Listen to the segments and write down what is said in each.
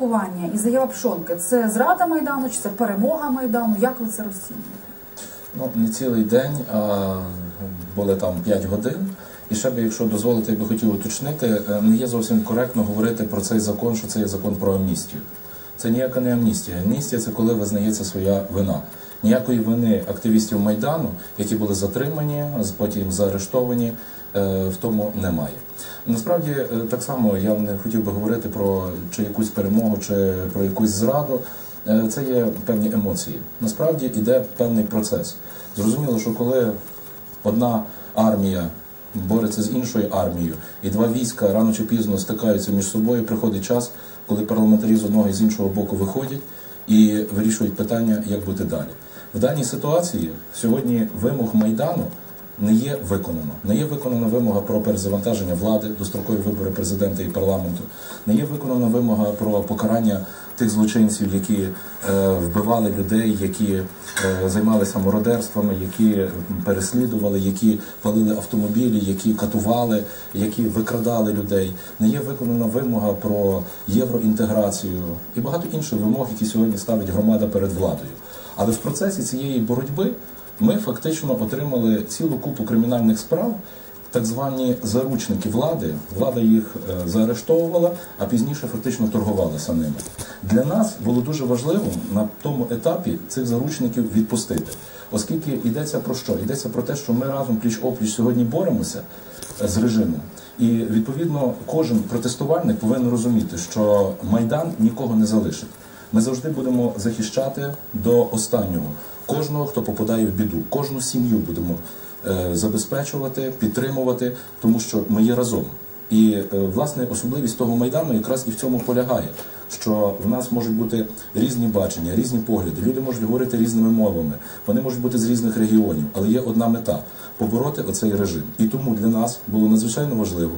Блокування і заява Пшонки це зрада майдану чи це перемога майдану? Як ви це розцінюєте? Ну, не цілий день, а були там 5 годин. І ще би, якщо дозволити, я би хотів уточнити, е, не є зовсім коректно говорити про цей закон, що це є закон про амністію. Це ніяка не амністія. Амністія це коли визнається своя вина. Ніякої вини активістів Майдану, які були затримані, потім заарештовані, е, в тому немає. Насправді, е, так само я не хотів би говорити про чи якусь перемогу, чи про якусь зраду. Е, Це є певні емоції. Насправді йде певний процес. Зрозуміло, що коли одна армія бореться з іншою армією, і два війська рано чи пізно стикаються між собою, приходить час, коли парламентарі з одного і з іншого боку виходять і вирішують питання, як бути далі. В даній ситуації сьогодні вимог майдану не є виконано. Не є виконана вимога про перезавантаження влади, дострокові вибори президента і парламенту. Не є виконана вимога про покарання тих злочинців, які е, вбивали людей, які е, займалися мародерствами, які переслідували, які палили автомобілі, які катували, які викрадали людей. Не є виконана вимога про євроінтеграцію і багато інших вимог, які сьогодні ставить громада перед владою. Але в процесі цієї боротьби ми фактично отримали цілу купу кримінальних справ, так звані заручники влади. Влада їх е, заарештовувала, а пізніше фактично торгувалася ними. Для нас було дуже важливо на тому етапі цих заручників відпустити, оскільки йдеться про що? Йдеться про те, що ми разом пліч опліч сьогодні боремося е, з режимом. І відповідно кожен протестувальник повинен розуміти, що майдан нікого не залишить. Ми завжди будемо захищати до останнього кожного, хто попадає в біду, кожну сім'ю будемо е, забезпечувати, підтримувати, тому що ми є разом. І е, власне особливість того майдану якраз і в цьому полягає, що в нас можуть бути різні бачення, різні погляди. Люди можуть говорити різними мовами, вони можуть бути з різних регіонів, але є одна мета побороти оцей режим. І тому для нас було надзвичайно важливо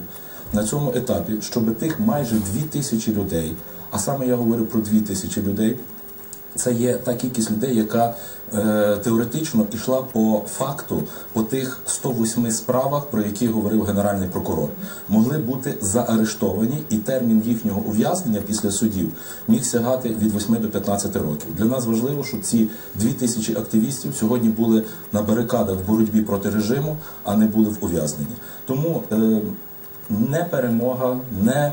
на цьому етапі, щоб тих майже дві тисячі людей, а саме я говорю про дві тисячі людей. Це є та кількість людей, яка е, теоретично йшла по факту по тих 108 справах, про які говорив генеральний прокурор, могли бути заарештовані, і термін їхнього ув'язнення після судів міг сягати від 8 до 15 років. Для нас важливо, щоб ці дві тисячі активістів сьогодні були на барикадах в боротьбі проти режиму, а не були в ув'язненні. Тому е, не перемога, не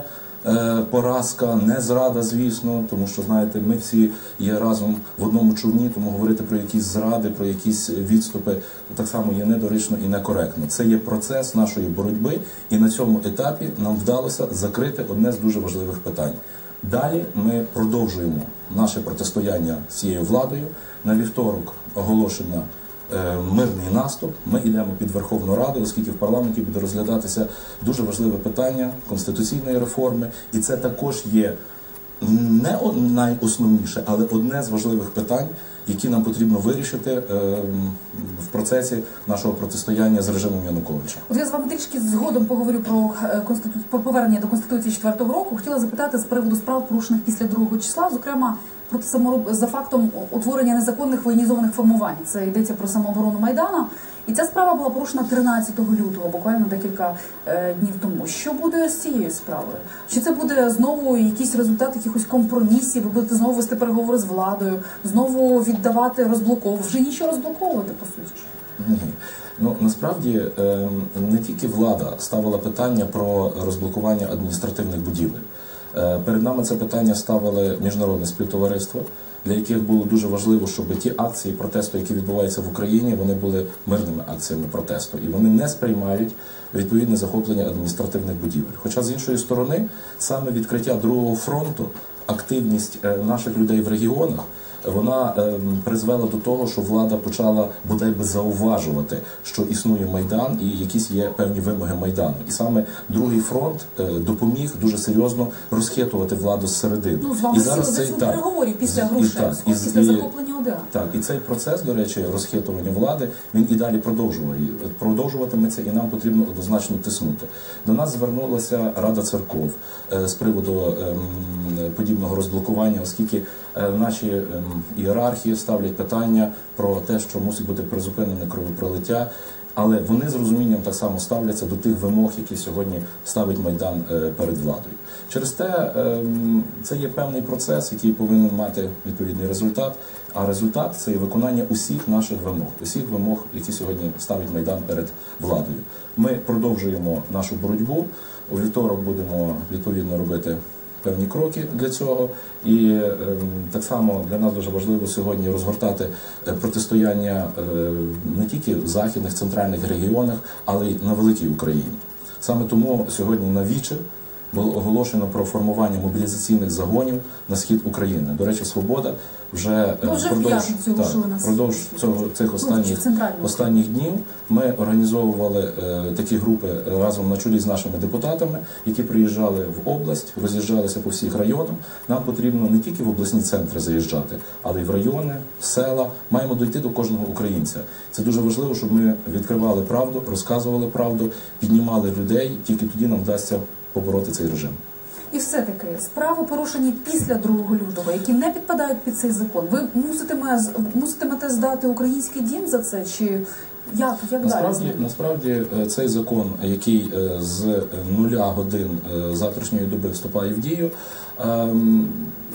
поразка, не зрада, звісно, тому що знаєте, ми всі є разом в одному човні, тому говорити про якісь зради, про якісь відступи так само є недоречно і некоректно. Це є процес нашої боротьби, і на цьому етапі нам вдалося закрити одне з дуже важливих питань. Далі ми продовжуємо наше протистояння з цією владою. На вівторок оголошена е, мирний наступ. Ми йдемо під Верховну Раду, оскільки в парламенті буде розглядатися дуже важливе питання конституційної реформи, і це також є не найосновніше, але одне з важливих питань, які нам потрібно вирішити е, в процесі нашого протистояння з режимом Януковича. От я з вами трішки згодом поговорю про е, конститу... про повернення до конституції 4-го року. Хотіла запитати з приводу справ, порушених після другого числа, зокрема про самороб за фактом утворення незаконних воєнізованих формувань. Це йдеться про самооборону майдана. І ця справа була порушена 13 лютого, буквально декілька е, днів тому. Що буде з цією справою? Чи це буде знову якийсь результат якихось компромісів? Ви будете знову вести переговори з владою, знову віддавати розблоковувати? Вже нічого розблоковувати по суті. Ну насправді е, не тільки влада ставила питання про розблокування адміністративних будівель. Е, Перед нами це питання ставили міжнародне співтовариство, для яких було дуже важливо, щоб ті акції протесту, які відбуваються в Україні, вони були мирними акціями протесту, і вони не сприймають відповідне захоплення адміністративних будівель. Хоча з іншої сторони, саме відкриття другого фронту, активність е, наших людей в регіонах вона е, призвела до того, що влада почала бодай би зауважувати, що існує майдан і якісь є певні вимоги майдану. І саме другий фронт е, допоміг дуже серйозно розхитувати владу зсередини. Ну з вами і сили за цього так, переговорів після Грушевського, і після і- захоплення ОДА. так, і цей процес, до речі, розхитування влади, він і далі продовжує. Продовжуватиметься, і нам потрібно однозначно тиснути. До нас звернулася Рада церков е, з приводу ем, подібного розблокування, оскільки е, наші ем, ієрархії ставлять питання про те, що мусить бути призупинене кровопролиття. Але вони з розумінням так само ставляться до тих вимог, які сьогодні ставить майдан е, перед владою. Через те ем, це є певний процес, який повинен мати відповідний результат. А результат це є виконання усіх наших вимог, усіх вимог, які сьогодні ставить майдан перед владою. Ми продовжуємо нашу боротьбу. У вівторок будемо відповідно робити певні кроки для цього. І ем, так само для нас дуже важливо сьогодні розгортати е, протистояння е, не тільки в західних центральних регіонах, але й на великій Україні. Саме тому сьогодні на було оголошено про формування мобілізаційних загонів на схід України. До речі, свобода вже, е, Ну, впродовж, на впродовж цього цих останніх останніх днів ми організовували е, такі групи е, разом на чолі з нашими депутатами, які приїжджали в область, роз'їжджалися по всіх районах. Нам потрібно не тільки в обласні центри заїжджати, але й в райони, в села. Маємо дойти до кожного українця. Це дуже важливо, щоб ми відкривали правду, розказували правду, піднімали людей. Тільки тоді нам вдасться побороти цей режим. І все-таки справи порушені після 2 лютого, які не підпадають під цей закон. Ви муситиме, муситимете здати український дім за це, чи як, як далі? Насправді, насправді е, цей закон, який е, з е, нуля годин е, завтрашньої доби вступає в дію, ем,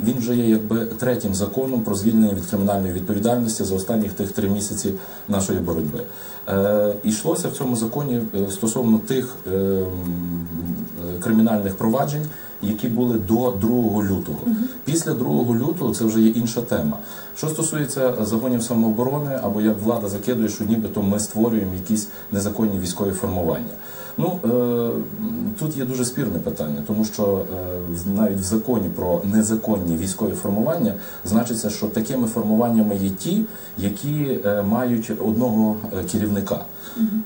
він вже є якби третім законом про звільнення від кримінальної відповідальності за останніх тих три місяці нашої боротьби. Е, Йшлося в цьому законі е, стосовно тих ем, е, кримінальних проваджень, які були до 2 лютого. Після 2 лютого це вже є інша тема. Що стосується загонів самооборони, або як влада закидує, що нібито ми створюємо якісь незаконні військові формування. Ну е, тут є дуже спірне питання, тому що е, в- навіть в законі про незаконні військові формування значиться, що такими формуваннями є ті, які е, мають одного керівника.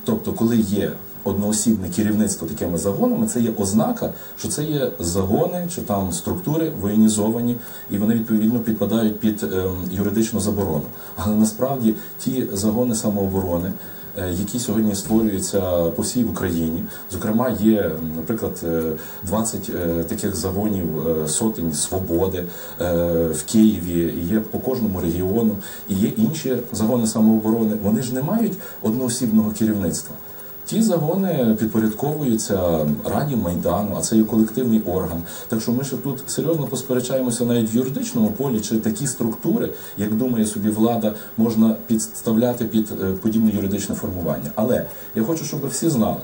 Тобто, коли є одноосібне керівництво такими загонами, це є ознака, що це є загони чи там структури воєнізовані, і вони відповідно підпадають під ем, юридичну заборону. Але насправді ті загони самооборони. е, Які сьогодні створюються по всій Україні, зокрема, є, наприклад, е, 20 е, таких загонів е, сотень свободи е, в Києві, є по кожному регіону, і є інші загони самооборони. Вони ж не мають одноосібного керівництва. Ті загони підпорядковуються Раді Майдану, а це є колективний орган. Так що ми ще тут серйозно посперечаємося навіть в юридичному полі, чи такі структури, як думає собі влада, можна підставляти під е, подібне юридичне формування. Але я хочу, щоб всі знали.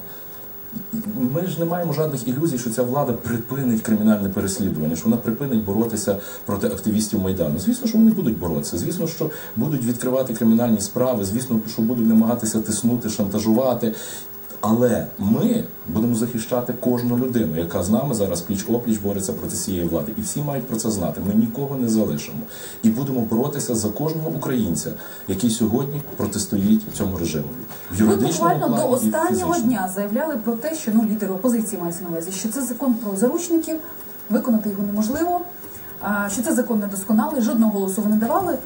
Ми ж не маємо жодних ілюзій, що ця влада припинить кримінальне переслідування, що вона припинить боротися проти активістів майдану. Звісно, що вони будуть боротися. Звісно, що будуть відкривати кримінальні справи. Звісно, що будуть намагатися тиснути, шантажувати. Але ми будемо захищати кожну людину, яка з нами зараз пліч опліч бореться проти цієї влади. І всі мають про це знати. Ми нікого не залишимо. І будемо боротися за кожного українця, який сьогодні протистоїть цьому режиму. Ви буквально до останнього дня заявляли про те, що ну лідери опозиції мається на увазі, що це закон про заручників, виконати його неможливо, що це закон недосконалий, жодного голосу ви не давали.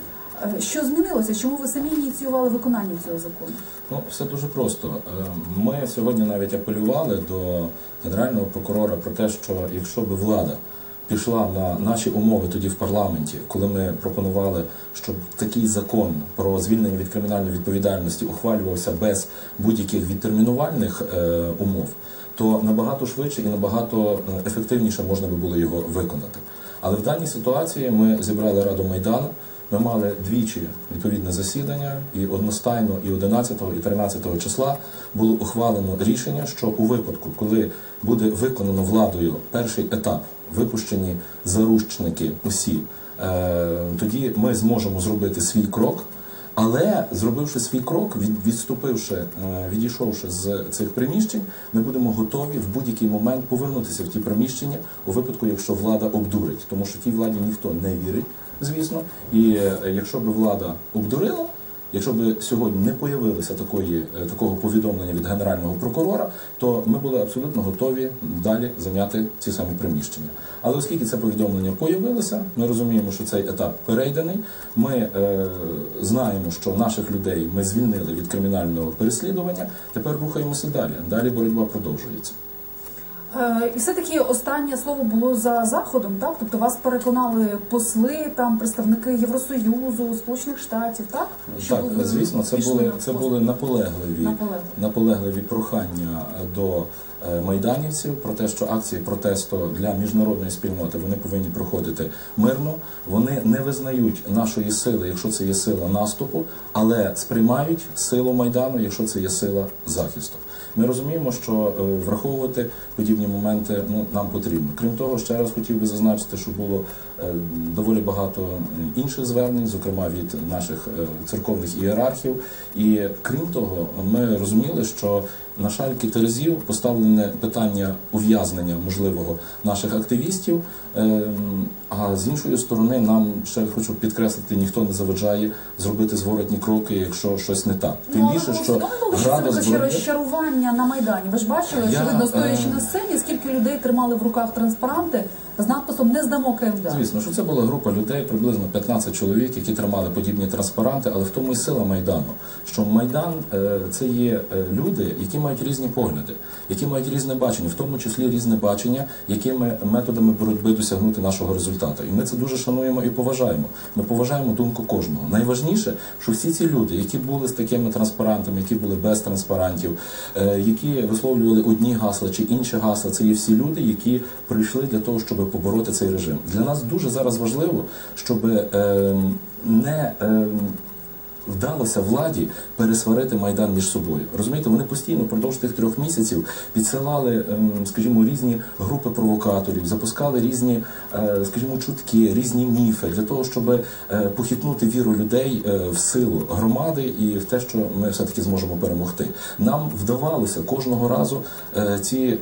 Е, Що змінилося? Чому ви самі ініціювали виконання цього закону? Ну, все дуже просто. Е, Ми сьогодні навіть апелювали до генерального прокурора про те, що якщо би влада пішла на наші умови тоді в парламенті, коли ми пропонували, щоб такий закон про звільнення від кримінальної відповідальності ухвалювався без будь-яких відтермінувальних е, умов, то набагато швидше і набагато ефективніше можна би було його виконати. Але в даній ситуації ми зібрали Раду Майдану. Ми мали двічі відповідне засідання, і одностайно і 11 і 13 числа було ухвалено рішення, що у випадку, коли буде виконано владою перший етап, випущені заручники усі, е, тоді ми зможемо зробити свій крок. Але зробивши свій крок, від- відступивши, е, відійшовши з цих приміщень, ми будемо готові в будь-який момент повернутися в ті приміщення у випадку, якщо влада обдурить, тому що тій владі ніхто не вірить, звісно. І е, якщо би влада обдурила, якщо б сьогодні не появилося такої е, такого повідомлення від генерального прокурора, то ми були абсолютно готові далі зайняти ці самі приміщення. Але оскільки це повідомлення появилося, ми розуміємо, що цей етап перейдений. Ми е, знаємо, що наших людей ми звільнили від кримінального переслідування. Тепер рухаємося далі. Далі боротьба продовжується. Е, І все-таки останнє слово було за заходом, так? Тобто вас переконали посли, там представники Євросоюзу, Сполучених Штатів, так? Так, ви звісно, це були на це були наполегливі, Наполегливі. наполегливі прохання до е, майданівців про те, що акції протесту для міжнародної спільноти вони повинні проходити мирно. Вони не визнають нашої сили, якщо це є сила наступу, але сприймають силу майдану, якщо це є сила захисту. Ми розуміємо, що е, враховувати подібні моменти ну нам потрібно. Крім того, ще раз хотів би зазначити, що було доволі багато е, інших звернень, зокрема від наших е, церковних ієрархів. І крім того, ми розуміли, що на жаль, кілька разів поставлене питання ув'язнення можливого наших активістів. Ем, А з іншої сторони, нам ще хочу підкреслити, ніхто не заважає зробити зворотні кроки, якщо щось не так. Тим Ну, більше, що усвідомлювали, що градус боротьби... розчарування на Майдані. Ви ж бачили, Я, очевидно, стоячи е, на сцені, скільки людей тримали в руках транспаранти з надписом Не здамо КМДА. Звісно, що це була група людей, приблизно 15 чоловік, які тримали подібні транспаранти, але в тому і сила майдану. Що майдан е, це є е, люди, які мають різні погляди, які мають різне бачення, в тому числі різне бачення, якими методами боротьби досягнути нашого результату. І ми це дуже шануємо і поважаємо. Ми поважаємо думку кожного. Найважніше, що всі ці люди, які були з такими транспарантами, які були без транспарантів, е, які висловлювали одні гасла чи інші гасла, це є всі люди, які прийшли для того, щоб побороти цей режим. Для нас дуже зараз важливо, щоб ем, не ем, вдалося владі пересварити майдан між собою. Розумієте, вони постійно впродовж тих трьох місяців підсилали, ем, скажімо, різні групи провокаторів, запускали різні, е, скажімо, чутки, різні міфи для того, щоб е, похитнути віру людей е, в силу громади і в те, що ми все таки зможемо перемогти. Нам вдавалося кожного разу ці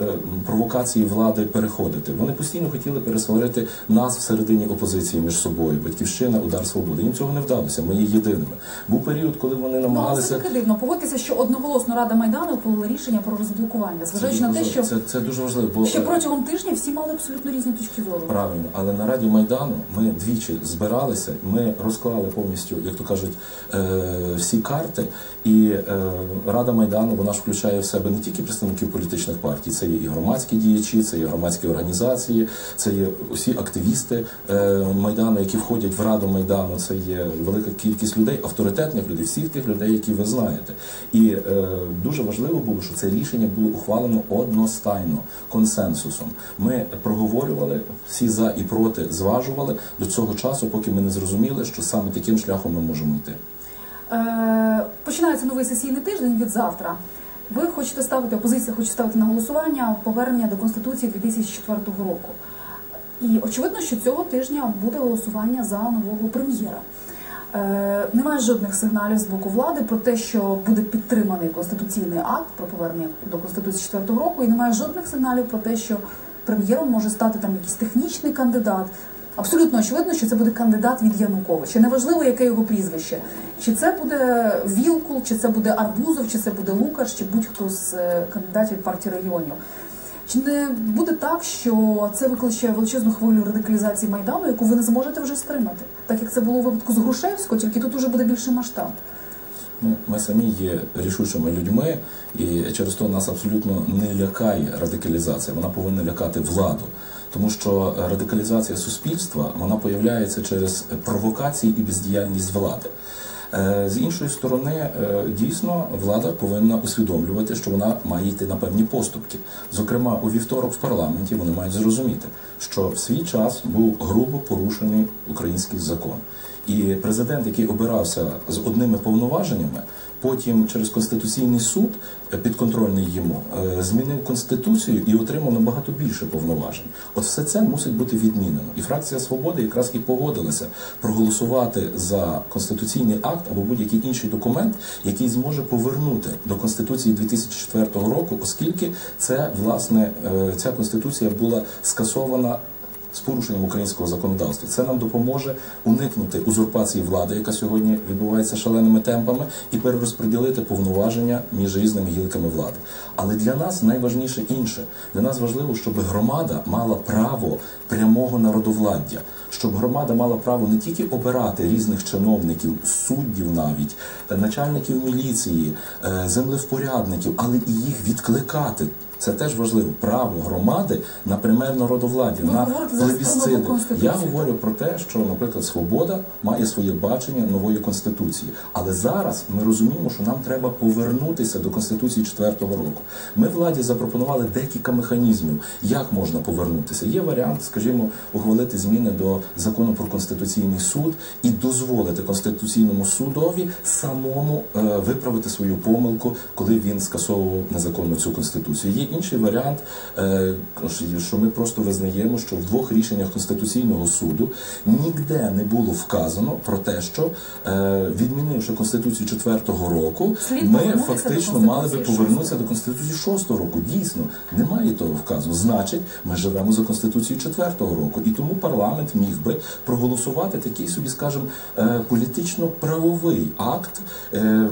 провокації влади переходити. Вони постійно хотіли пересварити нас всередині опозиції між собою. Батьківщина, удар свободи. Їм цього не вдалося. Ми є єдиними. Був період, коли вони Ну, намагалися. це таки дивно. Погодьтеся, що одноголосно Рада Майдану ухвалила рішення про розблокування, зважаючи на те, що це, це дуже важливо, бо ще е, протягом тижня всі мали абсолютно різні точки зору. Правильно, але на Раді Майдану ми двічі збиралися, ми розклали повністю, як то кажуть, е, всі карти. І е, Рада Майдану вона ж включає в себе не тільки представників політичних партій, це є і громадські діячі, це є громадські організації, це є усі активісти е, Майдану, які входять в Раду Майдану. Це є велика кількість людей, авторитетних людей, всіх тих людей, які ви знаєте. І е, дуже важливо було, що це рішення було ухвалено одностайно, консенсусом. Ми проговорювали всі за і проти, зважували до цього часу, поки ми не зрозуміли, що саме таким шляхом ми можемо йти. Е, починається новий сесійний тиждень від завтра. Ви хочете ставити, опозиція хоче ставити на голосування повернення до Конституції 2004 року. І очевидно, що цього тижня буде голосування за нового прем'єра. Е, немає жодних сигналів з боку влади про те, що буде підтриманий конституційний акт про повернення до Конституції 4 року, і немає жодних сигналів про те, що прем'єром може стати там якийсь технічний кандидат. Абсолютно очевидно, що це буде кандидат від Януковича. Неважливо, яке його прізвище. Чи це буде Вілкул, чи це буде Арбузов, чи це буде Лукаш, чи будь-хто з е, кандидатів партії регіонів. Чи не буде так, що це викличе величезну хвилю радикалізації майдану, яку ви не зможете вже стримати, так як це було у випадку з Грушевського, тільки тут уже буде більший масштаб. Ну, ми самі є рішучими людьми, і через то нас абсолютно не лякає радикалізація. Вона повинна лякати владу. Тому що радикалізація суспільства вона появляється через провокації і бездіяльність влади. Е, З іншої сторони, е, дійсно, влада повинна усвідомлювати, що вона має йти на певні поступки. Зокрема, у вівторок в парламенті вони мають зрозуміти, що в свій час був грубо порушений український закон. І президент, який обирався з одними повноваженнями, потім через конституційний суд е, підконтрольний йому е, змінив конституцію і отримав набагато більше повноважень. От все це мусить бути відмінено. І фракція свободи якраз і погодилася проголосувати за конституційний акт або будь-який інший документ, який зможе повернути до конституції 2004 року, оскільки це власне е, ця конституція була скасована з порушенням українського законодавства. Це нам допоможе уникнути узурпації влади, яка сьогодні відбувається шаленими темпами, і перерозподілити повноваження між різними гілками влади. Але для нас найважніше інше. Для нас важливо, щоб громада мала право прямого народовладдя, щоб громада мала право не тільки обирати різних чиновників, суддів навіть, начальників міліції, е, землевпорядників, але і їх відкликати Це теж важливо. Право громади на пряме народовладдя, Ви на плебісциди. Я говорю про те, що, наприклад, свобода має своє бачення нової конституції. Але зараз ми розуміємо, що нам треба повернутися до конституції 4-го року. Ми владі запропонували декілька механізмів, як можна повернутися. Є варіант, скажімо, ухвалити зміни до закону про конституційний суд і дозволити конституційному судові самому е, виправити свою помилку, коли він скасовував незаконно цю конституцію. Інший варіант, е, що ми просто визнаємо, що в двох рішеннях конституційного суду ніде не було вказано про те, що е, відмінивши конституцію 4-го року, Слід ми фактично мали би повернутися до конституції 6-го року. Дійсно, немає того вказу. Значить, ми живемо за конституцією 4-го року, і тому парламент міг би проголосувати такий собі, скажімо, е, політично-правовий акт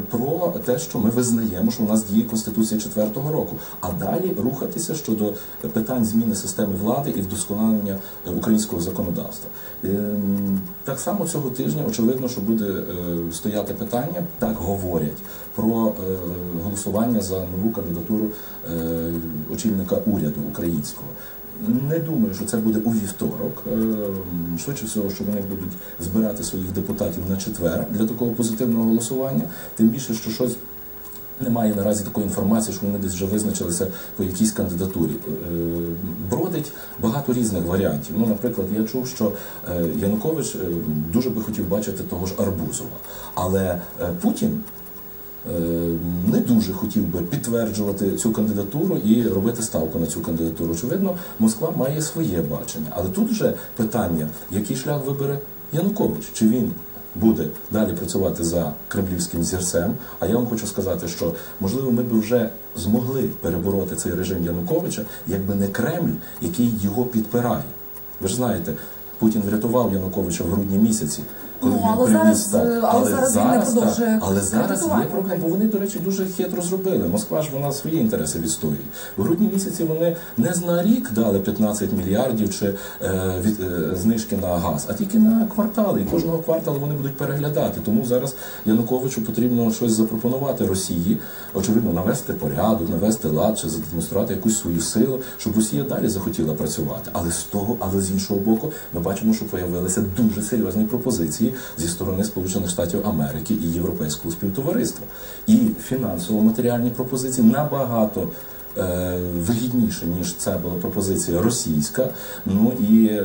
про те, що ми визнаємо, що у нас діє конституція 4-го року, а далі рухатися щодо питань зміни системи влади і вдосконалення українського законодавства. Ем, Так само цього тижня очевидно, що буде е, стояти питання, так говорять про е, голосування за нову кандидатуру е, очільника уряду українського. Не думаю, що це буде у вівторок. Ем, Швидше всього, що вони будуть збирати своїх депутатів на четвер для такого позитивного голосування. Тим більше, що щось немає наразі такої інформації, що вони десь вже визначилися по якійсь кандидатурі. Е, Бродить багато різних варіантів. Ну, наприклад, я чув, що е, Янукович е, дуже би хотів бачити того ж Арбузова, але Путін. Не дуже хотів би підтверджувати цю кандидатуру і робити ставку на цю кандидатуру. Очевидно, Москва має своє бачення. Але тут вже питання, який шлях вибере Янукович? Чи він буде далі працювати за кремлівським зірцем? А я вам хочу сказати, що можливо ми б вже змогли перебороти цей режим Януковича, якби не Кремль, який його підпирає. Ви ж знаєте, Путін врятував Януковича в грудні місяці. Ну, але зараз, е, але зараз він не продовжує так. Але зараз є проблема, бо вони, до речі, дуже хитро зробили. Москва ж вона свої інтереси відстоює. В грудні місяці вони не на рік дали 15 мільярдів чи е, від, е, знижки на газ, а тільки на квартали. І кожного кварталу вони будуть переглядати. Тому зараз Януковичу потрібно щось запропонувати Росії, очевидно, навести порядок, навести лад чи задемонструвати якусь свою силу, щоб Росія далі захотіла працювати. Але з того, але з іншого боку, ми бачимо, що появилися дуже серйозні пропозиції зі сторони Сполучених Штатів Америки і Європейського співтовариства. І фінансово-матеріальні пропозиції набагато. Е, Вигідніше ніж це була пропозиція російська, ну і е,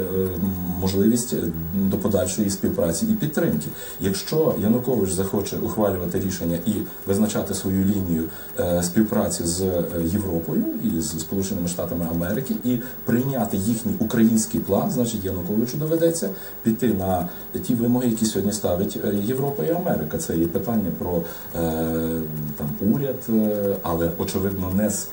можливість до подальшої співпраці і підтримки. Якщо Янукович захоче ухвалювати рішення і визначати свою лінію е, співпраці з е, Європою і з Сполученими Штатами Америки, і прийняти їхній український план, значить Януковичу доведеться піти на ті вимоги, які сьогодні ставить е, Європа і Америка. Це є питання про е, там уряд, е, але очевидно не з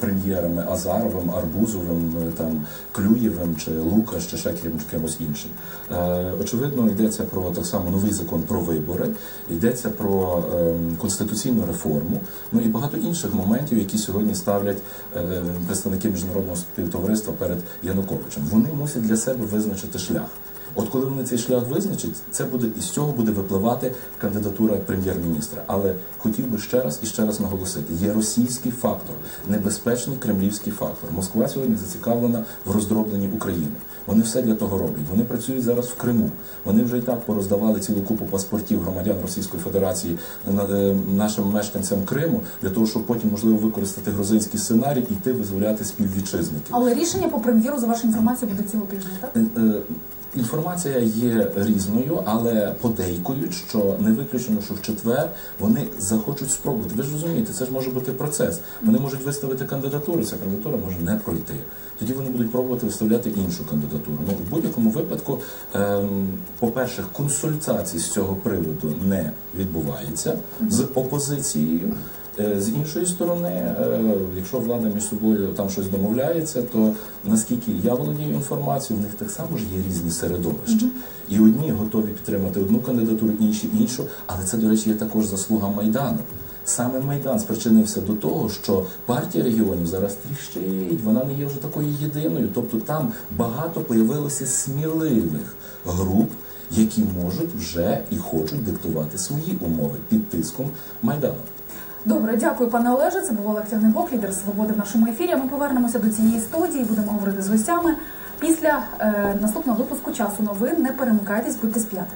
прем'єрами Азаровим, Арбузовим, е, там Клюєвим чи Лукаш, чи ще ким- кимось іншим. Е, очевидно, йдеться про так само новий закон про вибори, йдеться про ем, конституційну реформу, ну і багато інших моментів, які сьогодні ставлять е, представники міжнародного співтовариства перед Януковичем. Вони мусять для себе визначити шлях. От коли вони цей шлях визначать, це буде із цього буде випливати кандидатура прем'єр-міністра. Але хотів би ще раз і ще раз наголосити: є російський фактор, небезпечний кремлівський фактор. Москва сьогодні зацікавлена в роздробленні України. Вони все для того роблять. Вони працюють зараз в Криму. Вони вже і так пороздавали цілу купу паспортів громадян Російської Федерації е, нашим мешканцям Криму для того, щоб потім можливо використати грузинський сценарій і йти визволяти співвітчизників. Але рішення по прем'єру за вашою інформацією буде цього тижня, так? Інформація є різною, але подейкують, що не виключено, що в четвер вони захочуть спробувати. Ви ж розумієте, це ж може бути процес. Вони можуть виставити кандидатуру, ця кандидатура може не пройти. Тоді вони будуть пробувати виставляти іншу кандидатуру. Ну в будь-якому випадку, ем, по-перше, консультацій з цього приводу не відбувається з опозицією. Е, З іншої сторони, е, якщо влада між собою там щось домовляється, то наскільки я володію інформацією, в них так само ж є різні середовища. І одні готові підтримати одну кандидатуру, інші іншу. Але це, до речі, є також заслуга Майдану. Саме Майдан спричинився до того, що партія регіонів зараз тріщить, вона не є вже такою єдиною. Тобто там багато появилося сміливих груп, які можуть вже і хочуть диктувати свої умови під тиском Майдану. Добре, дякую, пане Олеже. Це був Олег Тягнебок, лідер свободи в нашому ефірі. Ми повернемося до цієї студії, будемо говорити з гостями після е, наступного випуску часу новин. Не перемикайтесь, будьте сп'яти.